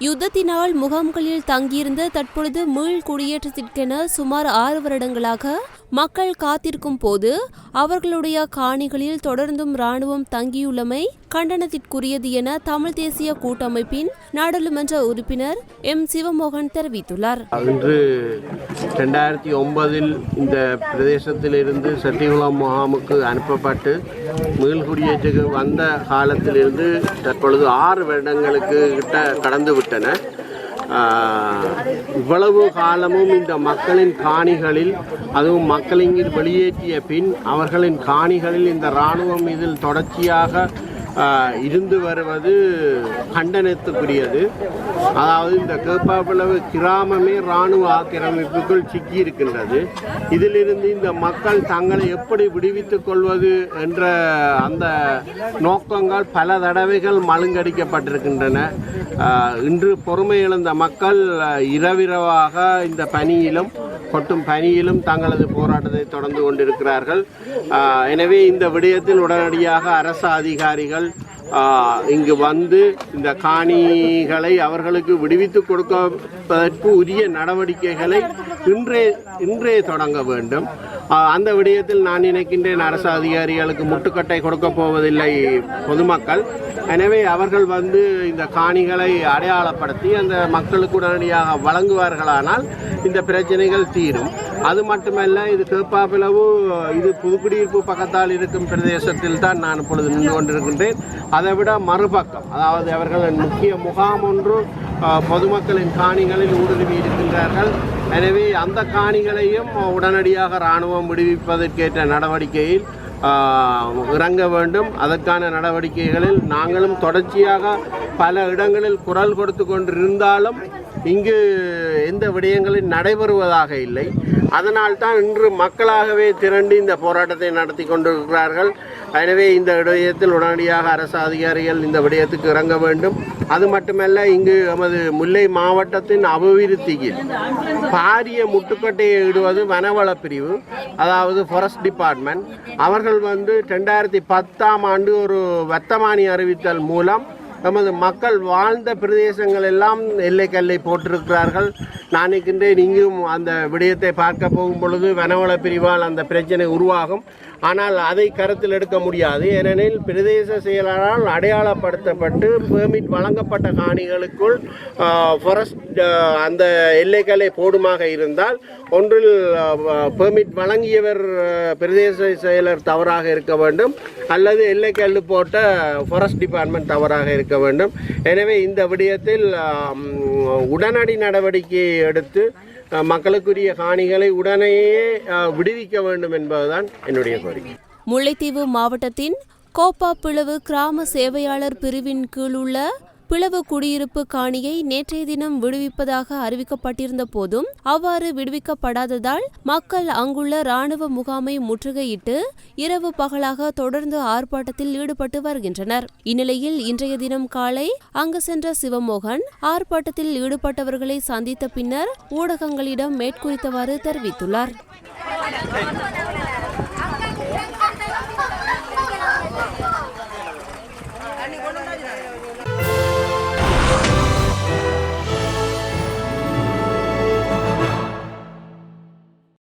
யுத்தத்தினால் முகாம்களில் தங்கியிருந்த தற்பொழுது மீள் குடியேற்றத்திற்கென சுமார் ஆறு வருடங்களாக மக்கள் காத்திருக்கும் போது அவர்களுடைய காணிகளில் தொடர்ந்தும் ராணுவம் தங்கியுள்ளமை கண்டனத்திற்குரியது என தமிழ் தேசிய கூட்டமைப்பின் நாடாளுமன்ற உறுப்பினர் எம். சிவமோகன் தெரிவித்துள்ளார். இன்று ரெண்டாயிரத்தி ஒன்பதில் இந்த பிரதேசத்திலிருந்து சத்தியகுளம் முகாமுக்கு அனுப்பப்பட்டு மீள்குடியேற்றுக்கு வந்த காலத்திலிருந்து தற்பொழுது ஆறு வருடங்களுக்கு கிட்ட கடந்து விட்டன இவ்வளவு காலமும் இந்த மக்களின் காணிகளில் அதுவும் மக்கள் இங்கு வெளியேற்றிய பின் அவர்களின் காணிகளில் இந்த இராணுவம் இதில் தொடர்ச்சியாக இருந்து வருவது கண்டனத்துக்குரியது. அதாவது இந்த கேப்பாப்பிளவு கிராமமே இராணுவ ஆக்கிரமிப்புக்குள் சிக்கி இருக்கின்றது. இதிலிருந்து இந்த மக்கள் தங்களை எப்படி விடுவித்துக் கொள்வது என்ற அந்த நோக்கங்கள் பல தடவைகள் மழுங்கடிக்கப்பட்டிருக்கின்றன. இன்று பொறுமை இழந்த மக்கள் இரவிரவாக இந்த பணியிலும் கொட்டும் பணியிலும் தங்களது போராட்டத்தை தொடர்ந்து கொண்டிருக்கிறார்கள். எனவே இந்த விடயத்தில் உடனடியாக அரசு அதிகாரிகள் இங்கு வந்து இந்த காணிகளை அவர்களுக்கு விடுவித்துக் கொடுப்பதற்கு உரிய நடவடிக்கைகளை இன்றே இன்றே தொடங்க வேண்டும். அந்த விடயத்தில் நான் நினைக்கின்றேன் அரசு அதிகாரிகளுக்கு முட்டுக்கட்டை கொடுக்க போவதில்லை பொதுமக்கள். எனவே அவர்கள் வந்து இந்த காணிகளை அடையாளப்படுத்தி அந்த மக்களுக்கு உடனடியாக வழங்குவார்களானால் இந்த பிரச்சனைகள் தீரும். அது மட்டுமல்ல இது கேப்பாப்பிளவு இது புதுக்குடியிருப்பு பக்கத்தால் இருக்கும் பிரதேசத்தில் தான் நான் இப்பொழுது நின்று கொண்டிருக்கின்றேன். அதை விட மறுபக்கம் அதாவது அவர்களின் முக்கிய முகாம் ஒன்று பொதுமக்களின் காணிகளில் ஊடுருவி இருக்கின்றார்கள். எனவே அந்த காணிகளையும் உடனடியாக இராணுவம் விடுவிப்பதற்கேற்ற நடவடிக்கையில் இறங்க வேண்டும். அதற்கான நடவடிக்கைகளில் நாங்களும் தொடர்ச்சியாக பல இடங்களில் குரல் கொடுத்து கொண்டிருந்தாலும் இங்கு எந்த விடயங்களும் நடைபெறுவதாக இல்லை. அதனால் தான் இன்று மக்களாகவே திரண்டு இந்த போராட்டத்தை நடத்தி கொண்டிருக்கிறார்கள். எனவே இந்த விடயத்தில் உடனடியாக அரசு அதிகாரிகள் இந்த விடயத்துக்கு இறங்க வேண்டும். அது மட்டுமல்ல இங்கு நமது முல்லை மாவட்டத்தின் அபிவிருத்தியில் பாரிய முட்டுக்கட்டையை இடுவது வனவள பிரிவு அதாவது ஃபாரஸ்ட் டிபார்ட்மெண்ட் அவர்கள் வந்து ரெண்டாயிரத்தி பத்தாம் ஆண்டு ஒரு வர்த்தமானி அறிவித்தல் மூலம் நமது மக்கள் வாழ்ந்த பிரதேசங்கள் எல்லாம் எல்லைக்கல்லை போட்டிருக்கிறார்கள். நான் நினைக்கின்றேன் இங்கும் அந்த விடயத்தை பார்க்க போகும் பொழுது வனவள பிரிவால் அந்த பிரச்சனை உருவாகும். ஆனால் அதை கருத்தில் எடுக்க முடியாது. ஏனெனில் பிரதேச செயலாளரால் அடையாளப்படுத்தப்பட்டு பெர்மிட் வழங்கப்பட்ட காணிகளுக்குள் ஃபாரஸ்ட் அந்த எல்லைகளை போடுமாக இருந்தால் ஒன்றில் பெர்மிட் வழங்கியவர் பிரதேச செயலர் தவறாக இருக்க வேண்டும். அல்லது எல்லைக்கல் போட்ட ஃபாரஸ்ட் டிபார்ட்மெண்ட் தவறாக இருக்க வேண்டும். எனவே இந்த விடயத்தில் உடனடி நடவடிக்கையை எடுத்து மக்களுக்குரிய காணிகளை உடனேயே விடுவிக்க வேண்டும் என்பதுதான் என்னுடைய கோரிக்கை. முல்லைத்தீவு மாவட்டத்தின் கோப்பா பிளவு கிராம சேவையாளர் பிரிவின் கீழ் உள்ள பிளவு குடியிருப்பு காணியை நேற்றைய தினம் விடுவிப்பதாக அறிவிக்கப்பட்டிருந்த போதும் அவ்வாறு விடுவிக்கப்படாததால் மக்கள் அங்குள்ள ராணுவ முகாமை முற்றுகையிட்டு இரவு பகலாக தொடர்ந்து ஆர்ப்பாட்டத்தில் ஈடுபட்டு வருகின்றனர். இந்நிலையில் இன்றைய தினம் காலை அங்கு சென்ற சிவமோகன் ஆர்ப்பாட்டத்தில் ஈடுபட்டவர்களை சந்தித்த பின்னர் ஊடகங்களிடம் மேற்குறித்தவாறு தெரிவித்துள்ளார்.